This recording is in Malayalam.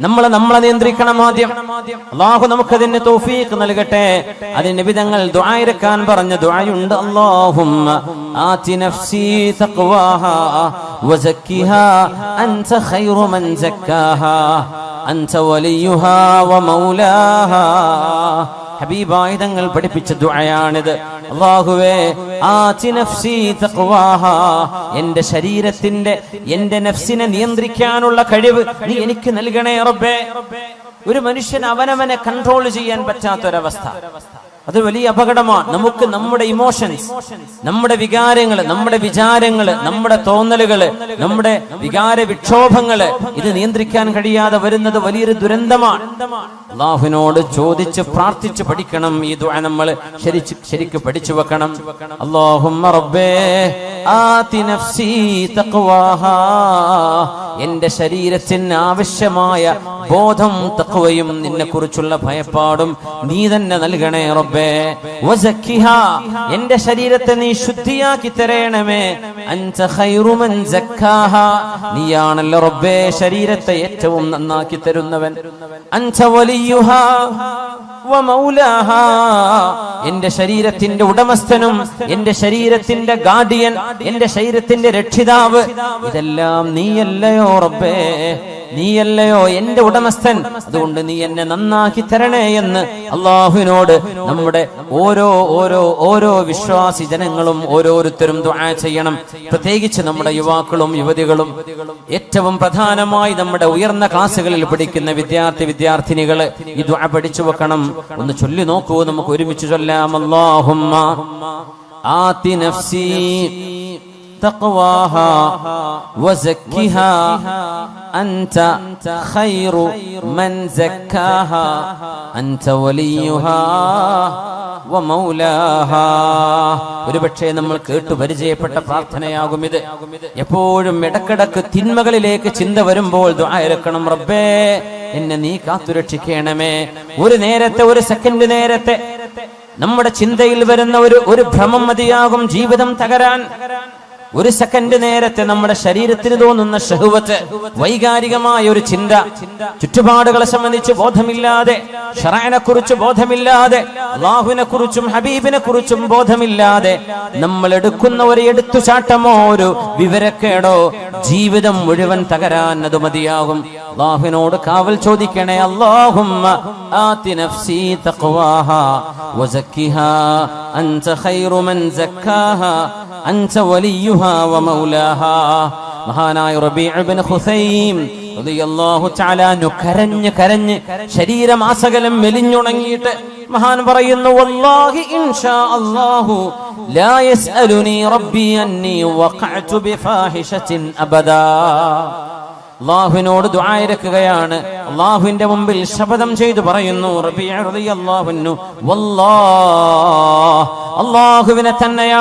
നമ്മൾ നമ്മളെ നിയന്ത്രിക്കണം ആദ്യം. അള്ളാഹു നമുക്ക് അതിന്റെ തോഫീക്ക് നൽകട്ടെ. അതിന് വിധങ്ങൾ ദ്വായിരക്കാൻ പറഞ്ഞ ദ്വായുണ്ട് അള്ളാഹും സക്കാഹാ അൻത വലിയുഹാ വമൗലാഹാ ഹബീബായ തങ്ങൾ പഠിപ്പിച്ച ദുആയാണിത്. അള്ളാഹുവേ എന്റെ ശരീരത്തിന്റെ എന്റെ നഫ്സിനെ നിയന്ത്രിക്കാനുള്ള കഴിവ് നീ എനിക്ക് നൽകണേ റബ്ബേ. ഒരു മനുഷ്യൻ അവനവനെ കൺട്രോൾ ചെയ്യാൻ പറ്റാത്തൊരവസ്ഥ. അത് വലിയ അപകടമാണ്. നമുക്ക് നമ്മുടെ ഇമോഷൻസ് നമ്മുടെ വികാരങ്ങൾ നമ്മുടെ വിചാരങ്ങൾ നമ്മുടെ തോന്നലുകൾ നമ്മുടെ വികാര വിക്ഷോഭങ്ങൾ ഇത് നിയന്ത്രിക്കാൻ കഴിയാതെ വരുന്നത് വലിയൊരു ദുരന്തമാണ്. അള്ളാഹുവിനോട് ചോദിച്ച് പ്രാർത്ഥിച്ച് പഠിക്കണം ഈ ദുആ നമ്മൾ. ശരിച്ച് ശരിക്ക് പഠിച്ചു വെക്കണം. അല്ലാഹുമ്മ റബ്ബേ എന്റെ ശരീരത്തിന് ആവശ്യമായ ബോധം തഖ്വയും നിന്നെ കുറിച്ചുള്ള ഭയപ്പാടും നീ തന്നെ നൽകണേ റബ്ബേ. എന്റെ ശരീരത്തെ നീ ശുദ്ധിയാക്കി തരേണമേ. നീയാണല്ലോ റബ്ബേ ശരീരത്തെ ഏറ്റവും നന്നാക്കി തരുന്നവൻ. എന്റെ ശരീരത്തിന്റെ ഉടമസ്ഥനും എന്റെ ശരീരത്തിന്റെ ഗാർഡിയൻ എന്റെ ശരീരത്തിന്റെ രക്ഷിതാവ് ഇതെല്ലാം നീയല്ലയോ റബ്ബേ. നീയല്ലയോ എന്റെ ഉടമസ്ഥൻ? അതുകൊണ്ട് നീ എന്നെ നന്നാക്കി തരണേ എന്ന് അള്ളാഹുവിനോട് നമ്മുടെ ഓരോ ഓരോ ഓരോ വിശ്വാസി ജനങ്ങളും ഓരോരുത്തരും ദുആ ചെയ്യണം. പ്രത്യേകിച്ച് നമ്മുടെ യുവാക്കളും യുവതികളും. ഏറ്റവും പ്രധാനമായി നമ്മുടെ ഉയർന്ന ക്ലാസ്സുകളിൽ പഠിക്കുന്ന വിദ്യാർത്ഥി വിദ്യാർത്ഥിനികൾ ഈ ദുആ പഠിച്ചു വെക്കണം. ഒന്ന് ചൊല്ലി നോക്കൂ നമുക്ക് ഒരുമിച്ച് ചൊല്ലാം. അല്ലാഹുമ്മ ആതി നഫ്സി تقواها وزكها أنت خير من زكاها أنت وليها ومولاها ഒരുപക്ഷെ നമ്മൾ കേട്ടു പരിചയപ്പെട്ട പ്രാർത്ഥനയാകും ഇത് എപ്പോഴും ഇടക്കിടക്ക് തിന്മകളിലേക്ക് ചിന്ത വരുമ്പോൾ ദ്വായരക്കണം റബ്ബേ എന്നെ നീ കാത്തുരക്ഷിക്കണമേ ഒരു നേരത്തെ ഒരു സെക്കൻഡ് നേരത്തെ നമ്മുടെ ചിന്തയിൽ വരുന്ന ഒരു ഒരു ഭ്രമം മതിയാകും ജീവിതം തകരാൻ ഒരു സെക്കൻഡ് നേരത്തെ നമ്മുടെ ശരീരത്തിന് തോന്നുന്ന ഷഹുവത്ത് വൈകാരികമായ ഒരു ചിന്ത. ചുറ്റുപാടുകളെ സംബന്ധിച്ച് ബോധമില്ലാതെ ഷറാനെ കുറിച്ച് ബോധമില്ലാതെ അള്ളാഹുവിനെ കുറിച്ചും ഹബീബിനെ കുറിച്ചും ബോധമില്ലാതെ നമ്മൾ എടുക്കുന്ന ഒരു എടുത്തുചാട്ടമോ ഒരു വിവരക്കേടോ ജീവിതം മുഴുവൻ തകരാൻ അത് മതിയാകും. അള്ളാഹുവിനോട് കാവൽ ചോദിക്കണേ അള്ളാഹും അൻത ഖൈറു വലിയുഹ വ മൗലാഹ. മഹാനായ തആല അൻഹു കരഞ്ഞ് കരഞ്ഞ് ശരീരമാസകലം മെലിഞ്ഞുണങ്ങിയിട്ട് മഹാൻ പറയുന്നു വല്ലാഹി ഇൻഷാ അല്ലാഹു ലാ യസ്അലുനി റബ്ബി അന്നി വഖഅതു ബിഫാഹിഷത്തിൻ അബദാ. അള്ളാഹുവിനോട് ദുആയിരക്കുകയാണ് അള്ളാഹുവിന്റെ മുമ്പിൽ ശപഥം ചെയ്തു പറയുന്നു റബീഉ റളിയല്ലാഹു അൻഹു വല്ലാഹ് അള്ളാഹുവിനെ തന്നെയാണ്